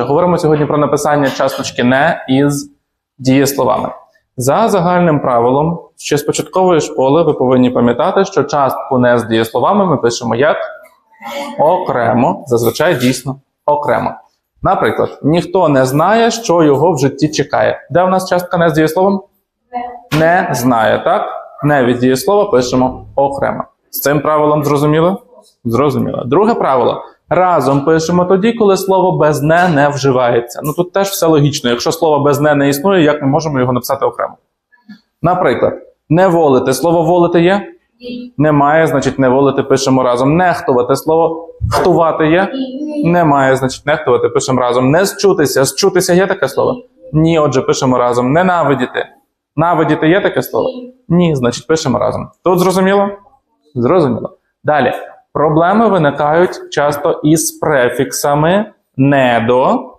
Отже, говоримо сьогодні про написання часточки не із дієсловами. За загальним правилом, ще з початкової школи ви повинні пам'ятати, що частку не з дієсловами ми пишемо як окремо, зазвичай дійсно окремо. Наприклад, ніхто не знає, що його в житті чекає. Де в нас частка не з дієсловом? Не знає, так? Не від дієслова пишемо окремо. З цим правилом зрозуміло? Зрозуміло. Друге правило. Разом пишемо тоді, коли слово без не не вживається. Ну тут теж все логічно. Якщо слово без не не існує, як ми можемо його написати окремо? Наприклад, не волити. Слово волити є? Немає, значить, не волити пишемо разом. Нехтувати. Слово хтувати є? Немає, значить, нехтувати пишемо разом. Не зчутися. Зчутися є таке слово? Ні, отже, пишемо разом. Ненавидіти. Навидіти є таке слово? Ні, значить, пишемо разом. Тут зрозуміло? Зрозуміло. Далі. Проблеми виникають часто із префіксами не до,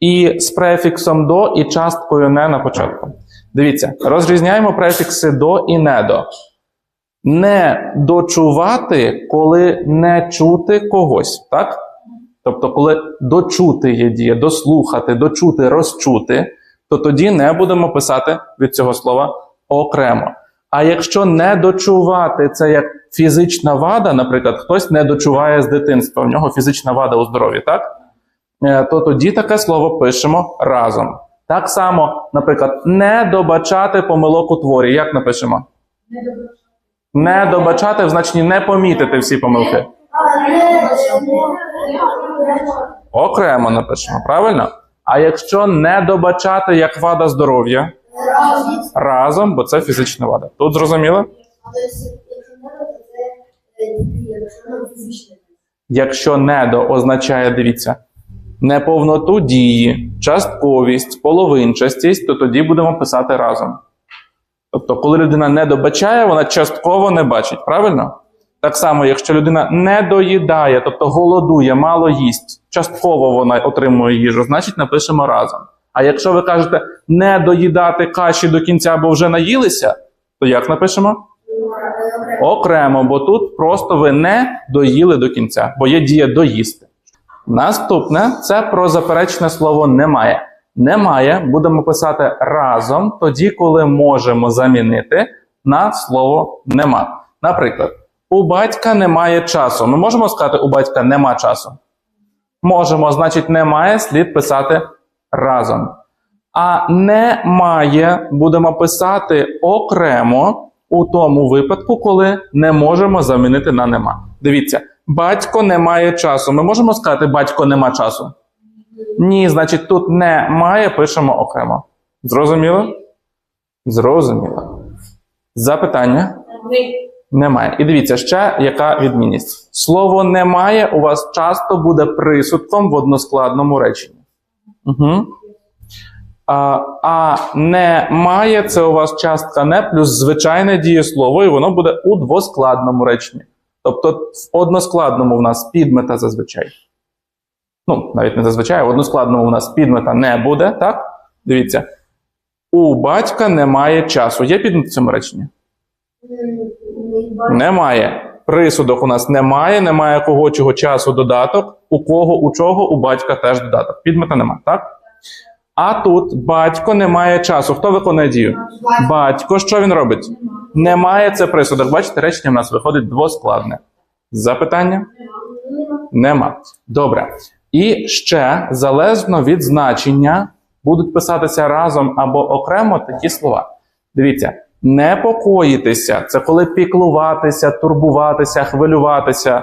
і з префіксом до і часткою не на початку. Дивіться, розрізняємо префікси до і не до. Не дочувати, коли не чути когось, так? Тобто, коли дочути є дія, дослухати, дочути, розчути, то тоді не будемо писати від цього слова окремо. А якщо не дочувати це як фізична вада, наприклад, хтось не дочуває з дитинства, в нього фізична вада у здоров'ї, так? Е, То тоді таке слово пишемо разом. Так само, наприклад, не добачати помилок у творі. Як напишемо? Не добачати в значенні не помітити всі помилки. Окремо напишемо, правильно? А якщо не добачати як вада здоров'я, разом, бо це фізична вада. Тут зрозуміло? Якщо недо означає, дивіться, неповноту дії, частковість, половинчастість, то тоді будемо писати разом. Тобто, коли людина не добачає, вона частково не бачить, правильно? Так само, якщо людина не доїдає, тобто голодує, мало їсть, частково вона отримує їжу, значить напишемо разом. А якщо ви кажете не доїдати каші до кінця, бо вже наїлися, то як напишемо? Окремо, бо тут просто ви не доїли до кінця, бо є дія доїсти. Наступне це про заперечне слово немає. Немає будемо писати разом тоді, коли можемо замінити на слово нема. Наприклад, у батька немає часу. Ми можемо сказати, у батька нема часу? Можемо, значить, немає слід писати разом. А немає будемо писати окремо у тому випадку, коли не можемо замінити на нема. Дивіться, батько не має часу. Ми можемо сказати, батько нема часу? Ні, значить, тут немає, пишемо окремо. Зрозуміло? Зрозуміло. Запитання? Немає. І дивіться, ще яка відмінність. Слово немає у вас часто буде присудком в односкладному реченні. Угу. А, немає це у вас частка не плюс звичайне дієслово, і воно буде у двоскладному реченні. Тобто в односкладному в нас підмета зазвичай. Ну, навіть не зазвичай, в односкладному у нас підмета не буде, так? Дивіться. У батька немає часу. Є підмет в цьому реченні? Немає. Присудок у нас немає, немає кого чого часу додаток. У кого, у чого, у батька теж додаток. Підмета немає, так? А тут батько не має часу. Хто виконує дію? Батько, що він робить? Немає це присудок. Бачите, речення в нас виходить двоскладне. Запитання? Нема. Добре. І ще залежно від значення будуть писатися разом або окремо такі слова. Дивіться, непокоїтися це коли піклуватися, турбуватися, хвилюватися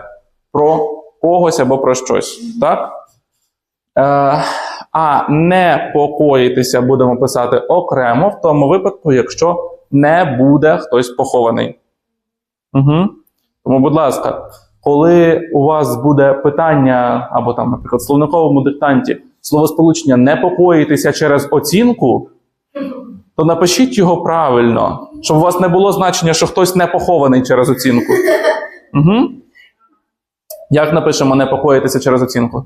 про когось або про щось. Так? Е, а непокоїтися будемо писати окремо в тому випадку, якщо не буде хтось похований. Угу. Тому, будь ласка, коли у вас буде питання, або там, наприклад, в словниковому диктанті словосполучення непокоїтися через оцінку, то напишіть його правильно, щоб у вас не було значення, що хтось не похований через оцінку. Угу. Як напишемо непокоїтися через оцінку?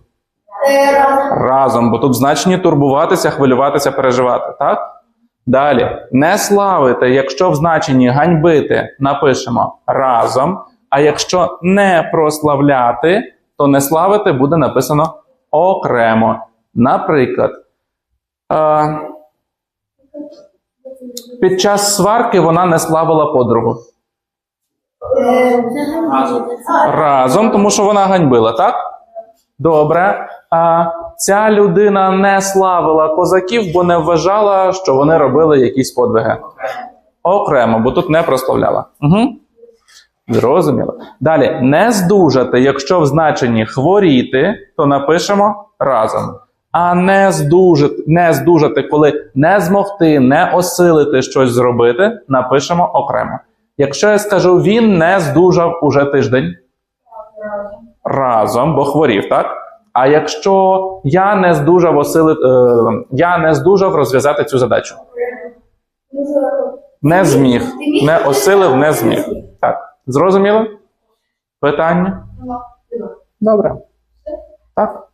Разом, бо тут в значенні турбуватися, хвилюватися, переживати. Так? Далі. Не славити, якщо в значенні ганьбити, напишемо разом. А якщо не прославляти, то не славити буде написано окремо. Наприклад, е, під час сварки вона не славила подругу. Разом, тому що вона ганьбила, так? Добре. А ця людина не славила козаків, бо не вважала, що вони робили якісь подвиги. Окремо, бо тут не прославляла. Угу. Зрозуміло. Далі, не здужати, якщо в значенні хворіти, то напишемо разом. А не здужати, не здужати, коли не змогти, не осилити щось зробити, напишемо окремо. Якщо я скажу, він не здужав уже тиждень, разом, бо хворів, так? А якщо я не здужав осилити, е, я не здужав розв'язати цю задачу. Не зміг. Не осилив, не зміг. Так. Зрозуміло? Питання? Добре. Так.